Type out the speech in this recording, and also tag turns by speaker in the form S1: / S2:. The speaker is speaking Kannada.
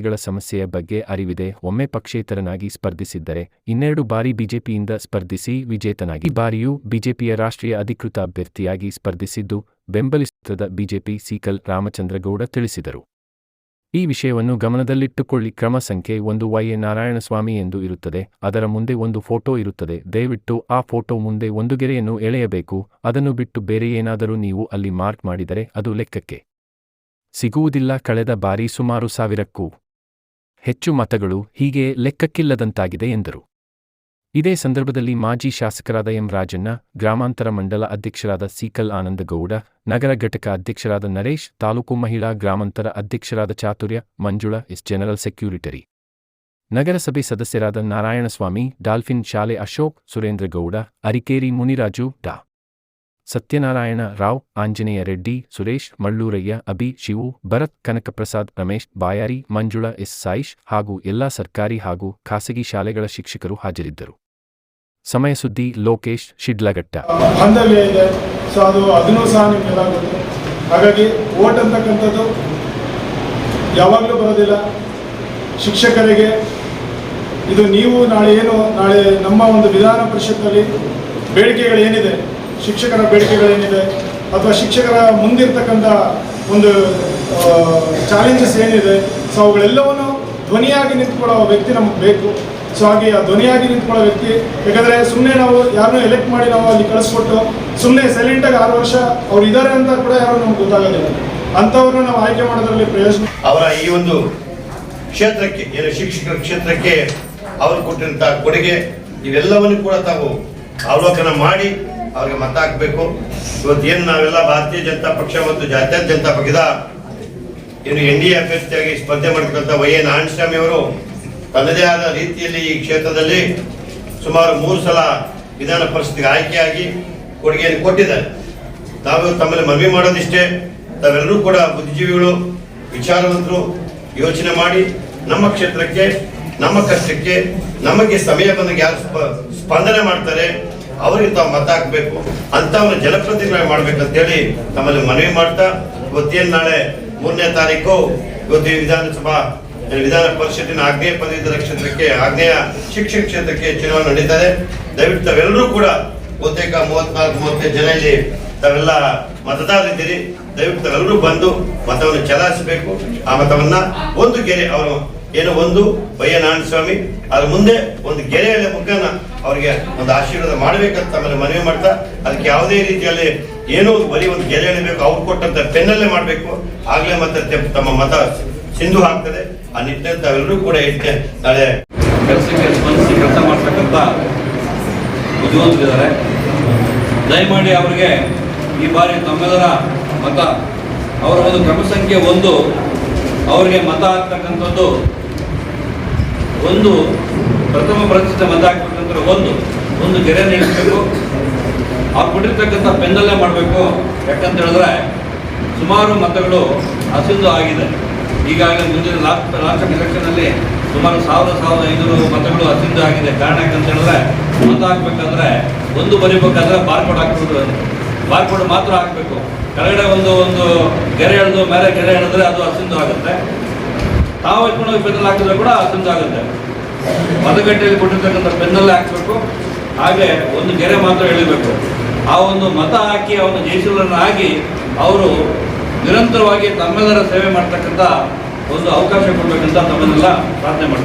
S1: ಗಳ ಸಮಸ್ಯೆಯ ಬಗ್ಗೆ ಅರಿವಿದೆ, ಒಮ್ಮೆ ಪಕ್ಷೇತರನಾಗಿ ಸ್ಪರ್ಧಿಸಿದ್ದರೆ, ಇನ್ನೆರಡು ಬಾರಿ ಬಿಜೆಪಿಯಿಂದ ಸ್ಪರ್ಧಿಸಿ ವಿಜೇತನಾಗಿ. ಈ ಬಾರಿಯೂ ಬಿಜೆಪಿಯ ರಾಷ್ಟ್ರೀಯ ಅಧಿಕೃತ ಅಭ್ಯರ್ಥಿಯಾಗಿ ಸ್ಪರ್ಧಿಸಿದ್ದು ಬೆಂಬಲಿಸುತ್ತದ ಬಿಜೆಪಿ ಸೀಕಲ್ ರಾಮಚಂದ್ರಗೌಡ ತಿಳಿಸಿದರು. ಈ ವಿಷಯವನ್ನು ಗಮನದಲ್ಲಿಟ್ಟುಕೊಳ್ಳಿ. ಕ್ರಮ ಸಂಖ್ಯೆ ಒಂದು ವೈ ನಾರಾಯಣಸ್ವಾಮಿ ಎಂದು ಇರುತ್ತದೆ. ಅದರ ಮುಂದೆ ಒಂದು ಫೋಟೋ ಇರುತ್ತದೆ. ದಯವಿಟ್ಟು ಆ ಫೋಟೋ ಮುಂದೆ ಒಂದು ಗೆರೆಯನ್ನು ಎಳೆಯಬೇಕು. ಅದನ್ನು ಬಿಟ್ಟು ಬೇರೆ ಏನಾದರೂ ನೀವು ಅಲ್ಲಿ ಮಾರ್ಕ್ ಮಾಡಿದರೆ ಅದು ಲೆಕ್ಕಕ್ಕೆ ಸಿಗುವುದಿಲ್ಲ. ಕಳೆದ ಬಾರಿ ಸುಮಾರು ಸಾವಿರಕ್ಕೂ ಹೆಚ್ಚು ಮತಗಳು ಹೀಗೆ ಲೆಕ್ಕಕ್ಕಿಲ್ಲದಂತಾಗಿದೆ ಎಂದರು. ಇದೇ ಸಂದರ್ಭದಲ್ಲಿ ಮಾಜಿ ಶಾಸಕರಾದ ಎಂ ರಾಜಣ್ಣ, ಗ್ರಾಮಾಂತರ ಮಂಡಲ ಅಧ್ಯಕ್ಷರಾದ ಸೀಕಲ್ ಆನಂದಗೌಡ ನಗರ ಘಟಕ ಅಧ್ಯಕ್ಷರಾದ ನರೇಶ್, ತಾಲೂಕು ಮಹಿಳಾ ಗ್ರಾಮಾಂತರ ಅಧ್ಯಕ್ಷರಾದ ಚಾತುರ್ಯ, ಮಂಜುಳ, ಎಸ್ ಜನರಲ್ ಸೆಕ್ಯೂರಿಟರಿ. ನಗರಸಭೆ ಸದಸ್ಯರಾದ ನಾರಾಯಣಸ್ವಾಮಿ, ಡಾಲ್ಫಿನ್ ಶಾಲೆ ಅಶೋಕ್ ಸುರೇಂದ್ರಗೌಡ ಅರಿಕೇರಿ ಮುನಿರಾಜು, ಡಾ. ಸತ್ಯನಾರಾಯಣ ರಾವ್, ಆಂಜನೇಯ ರೆಡ್ಡಿ, ಸುರೇಶ್, ಮಳ್ಳೂರಯ್ಯ, ಅಭಿ, ಶಿವು, ಭರತ್, ಕನಕಪ್ರಸಾದ್, ರಮೇಶ್, ಬಾಯಾರಿ, ಮಂಜುಳಾ, ಎಸ್. ಸಾಯಿಶ್ ಹಾಗೂ ಎಲ್ಲಾ ಸರ್ಕಾರಿ ಹಾಗೂ ಖಾಸಗಿ ಶಾಲೆಗಳ ಶಿಕ್ಷಕರು ಹಾಜರಿದ್ದರು. ಸಮಯ ಸುದ್ದಿ ಲೋಕೇಶ್, ಶಿಡ್ಲಘಟ್ಟ.
S2: ಹಾಗಾಗಿ ಓಟ್ ಅಂತಕ್ಕಂಥದ್ದು ಯಾವಾಗಲೂ ಬರೋದಿಲ್ಲ. ಶಿಕ್ಷಕರಿಗೆ ಇದು ನೀವು ನಾಳೆ ಏನು, ನಾಳೆ ನಮ್ಮ ಒಂದು ವಿಧಾನ ಪರಿಷತ್ತಲ್ಲಿ ಬೇಡಿಕೆಗಳೇನಿದೆ ಶಿಕ್ಷಕರ ಬೇಡಿಕೆಗಳೇನಿದೆ ಅಥವಾ ಶಿಕ್ಷಕರ ಮುಂದಿರ್ತಕ್ಕಂಥ ಒಂದು ಚಾಲೆಂಜಸ್ ಏನಿದೆ ಸೊ ಅವುಗಳೆಲ್ಲವನ್ನು ಧ್ವನಿಯಾಗಿ ನಿಂತ್ಕೊಳ್ಳೋ ವ್ಯಕ್ತಿ ನಮಗೆ ಬೇಕು. ಸೊ ಹಾಗೆ ಆ ಧ್ವನಿಯಾಗಿ ನಿಂತ್ಕೊಳ್ಳೋ ವ್ಯಕ್ತಿ, ಯಾಕಂದರೆ ಸುಮ್ಮನೆ ನಾವು ಯಾರನ್ನೂ ಎಲೆಕ್ಟ್ ಮಾಡಿ ನಾವು ಅಲ್ಲಿ ಕಳಿಸ್ಕೊಟ್ಟು ಸುಮ್ಮನೆ ಸೈಲೆಂಟಾಗಿ ಆರು ವರ್ಷ ಅವ್ರು ಇದ್ದಾರೆ ಅಂತ ಕೂಡ ಯಾರು ನಮ್ಗೆ ಗೊತ್ತಾಗೋದಿಲ್ಲ. ಅಂಥವ್ರನ್ನ ನಾವು ಆಯ್ಕೆ ಮಾಡೋದ್ರಲ್ಲಿ ಪ್ರಯೋಜನ
S3: ಅವರ ಈ ಒಂದು ಕ್ಷೇತ್ರಕ್ಕೆ ಏನು ಶಿಕ್ಷಕರ ಕ್ಷೇತ್ರಕ್ಕೆ ಅವರು ಕೊಟ್ಟಂತಹ ಕೊಡುಗೆ, ಇವೆಲ್ಲವನ್ನು ಕೂಡ ತಾವು ಅವಲೋಕನ ಮಾಡಿ ಅವ್ರಿಗೆ ಮತ ಹಾಕಬೇಕು. ಇವತ್ತೇನು ನಾವೆಲ್ಲ ಭಾರತೀಯ ಜನತಾ ಪಕ್ಷ ಮತ್ತು ಜಾತ್ಯತೀತ ಜನತಾ ಪಕ್ಷದ ಏನು ಎನ್ ಡಿ ಎ ಅಭ್ಯರ್ಥಿಯಾಗಿ ಸ್ಪರ್ಧೆ ಮಾಡಿರ್ತಕ್ಕಂಥ ವೈ ಎ ನಾರಾಯಣಸ್ವಾಮಿ ಅವರು ತನ್ನದೇ ಆದ ರೀತಿಯಲ್ಲಿ ಈ ಕ್ಷೇತ್ರದಲ್ಲಿ ಸುಮಾರು ಮೂರು ಸಲ ವಿಧಾನ ಪರಿಷತ್ಗೆ ಆಯ್ಕೆಯಾಗಿ ಕೊಡುಗೆಯನ್ನು ಕೊಟ್ಟಿದ್ದಾರೆ. ನಾವು ತಮ್ಮಲ್ಲಿ ಮನವಿ ಮಾಡೋದಿಷ್ಟೇ. ತಾವೆಲ್ಲರೂ ಕೂಡ ಬುದ್ಧಿಜೀವಿಗಳು, ವಿಚಾರವಂತರು, ಯೋಚನೆ ಮಾಡಿ ನಮ್ಮ ಕ್ಷೇತ್ರಕ್ಕೆ, ನಮ್ಮ ಕಷ್ಟಕ್ಕೆ, ನಮಗೆ ಸಮಯ ಬಂದಾಗ ಯಾರು ಸ್ಪ- ಸ್ಪಂದನೆ ಮಾಡ್ತಾರೆ. ಅವರಿಗೆ ತಾವು ಮತ ಹಾಕಬೇಕು. ಅವ್ರ ಜನಪ್ರತಿನಿಧಿ ಮಾಡ್ಬೇಕಂತೇಳಿ ತಮ್ಮಲ್ಲಿ ಮನವಿ ಮಾಡ್ತಾ ಇವತ್ತೇನು ನಾಳೆ ಮೂರನೇ ತಾರೀಕು? ಇವತ್ತು ವಿಧಾನಸಭಾ ವಿಧಾನ ಪರಿಷತ್ತಿನ ಆಗ್ನೇಯ ಪದವೀಧರ ಕ್ಷೇತ್ರಕ್ಕೆ, ಆಗ್ನೇಯ ಶಿಕ್ಷಕ ಕ್ಷೇತ್ರಕ್ಕೆ ಚುನಾವಣೆ ನಡೀತಾರೆ ದಯವಿಟ್ಟು ತಾವೆಲ್ಲರೂ ಕೂಡ ಬಹುತೇಕ ಮೂವತ್ನಾಲ್ಕು, ಮೂವತ್ತೈದು ಜನ ಇಲ್ಲಿ ತಾವೆಲ್ಲ ಮತದಾರರಿದ್ದೀರಿ. ದಯವಿಟ್ಟು ತಾವೆಲ್ಲರೂ ಬಂದು ಮತವನ್ನು ಚಲಾಯಿಸಬೇಕು. ಆ ಮತವನ್ನ ಒಂದು ಗೆರೆ, ಅವರು ಏನು ಒಂದು ವೈ ಎ ನಾರಾಯಣಸ್ವಾಮಿ ಅದ್ರ ಮುಂದೆ ಒಂದು ಗೆರೆಯ ಮುಖಾನ ಅವರಿಗೆ ಒಂದು ಆಶೀರ್ವಾದ ಮಾಡಬೇಕಂತ ಆಮೇಲೆ ಮನವಿ ಮಾಡ್ತಾ, ಅದಕ್ಕೆ ಯಾವುದೇ ರೀತಿಯಲ್ಲಿ ಏನೋ ಬರೀ ಒಂದು ಗೆರೆ ಎಳಿಬೇಕು ಅವ್ರು ಕೊಟ್ಟಂತ ಪೆನ್ನಲ್ಲೇ ಮಾಡಬೇಕು. ಆಗ್ಲೇ ಮತ್ತೆ ತಮ್ಮ ಮತ ಸಿಂಧು ಆಗ್ತದೆ ಆ ನಿಟ್ಟಿನಲ್ಲಿ ಎಲ್ಲರೂ ಕೂಡ ಇಷ್ಟೇ ನಾಳೆ
S4: ಕೆಲಸಕ್ಕೆ ಸ್ಪಂದಿಸಿ ಕೆಲಸ ಮಾಡ್ತಕ್ಕಂಥ ಬುದ್ಧಿವಂತರಿದ್ದಾರೆ ದಯಮಾಡಿ ಅವರಿಗೆ ಈ ಬಾರಿ ತಮ್ಮೆಲ್ಲರ ಮತ, ಅವರ ಒಂದು ಕ್ರಮ ಸಂಖ್ಯೆ ಒಂದು, ಅವರಿಗೆ ಮತ ಹಾಕ್ತಕ್ಕಂಥದ್ದು ಒಂದು ಪ್ರಥಮ ಪ್ರತಿಷ್ಠೆ ಮತ ಹಾಕ್ಬೇಕಂದ್ರೆ ಒಂದು ಒಂದು ಗೆರೆ ನೀಡಬೇಕು ಅವ್ರು ಕೊಟ್ಟಿರ್ತಕ್ಕಂಥ ಪೆನ್ನಲ್ಲೇ ಮಾಡಬೇಕು. ಯಾಕಂತ ಹೇಳಿದ್ರೆ ಸುಮಾರು ಮತಗಳು ಹಸಿದು ಆಗಿದೆ. ಈಗಾಗಲೇ ಮುಂದಿನ ಲಾಸ್ಟ್ ಲಾಸ್ಟ್ ಎಲೆಕ್ಷನಲ್ಲಿ ಸುಮಾರು ಸಾವಿರದ ಸಾವಿರದ ಐನೂರು ಮತಗಳು ಹಸಿದು ಆಗಿದೆ. ಕಾರಣ ಯಾಕಂತ ಹೇಳಿದ್ರೆ ಮತ ಹಾಕ್ಬೇಕಂದ್ರೆ ಒಂದು ಬರಿಬೇಕಾದ್ರೆ ಬಾರ್ಕೋಡ್ ಹಾಕ್ಬೋದು ಬಾರ್ಕೋಡ್ ಮಾತ್ರ ಹಾಕಬೇಕು. ಕೆಳಗಡೆ ಒಂದು ಒಂದು ಗೆರೆ ಎಳೆದು ಮೇಲೆ ಗೆರೆ ಎಳೆದ್ರೆ ಅದು ಹಸಿದು ಆಗುತ್ತೆ. ತಾವು ಇಟ್ಕೊಂಡು ಪೆನ್ನಲ್ಲಿ ಹಾಕಿದ್ರೆ ಕೂಡ ಹಸಿದು ಆಗುತ್ತೆ. ಮತಗಟ್ಟೆಯಲ್ಲಿ ಕೊಟ್ಟಿರ್ತಕ್ಕಂಥ ಪೆನ್ನಲ್ಲೇ ಹಾಕಬೇಕು. ಹಾಗೆ ಒಂದು ಗೆರೆ ಮಾತ್ರ ಎಳಿಬೇಕು. ಆ ಒಂದು ಮತ ಹಾಕಿ ಅವನು ಹಾಕಿ ಅವರು ನಿರಂತರವಾಗಿ ತಮ್ಮೆಲ್ಲರ ಸೇವೆ ಮಾಡ್ತಕ್ಕಂಥ ಒಂದು ಅವಕಾಶ ಕೊಡಬೇಕಂತ ತಮ್ಮನ್ನೆಲ್ಲ ಪ್ರಾರ್ಥನೆ ಮಾಡ್ತಾರೆ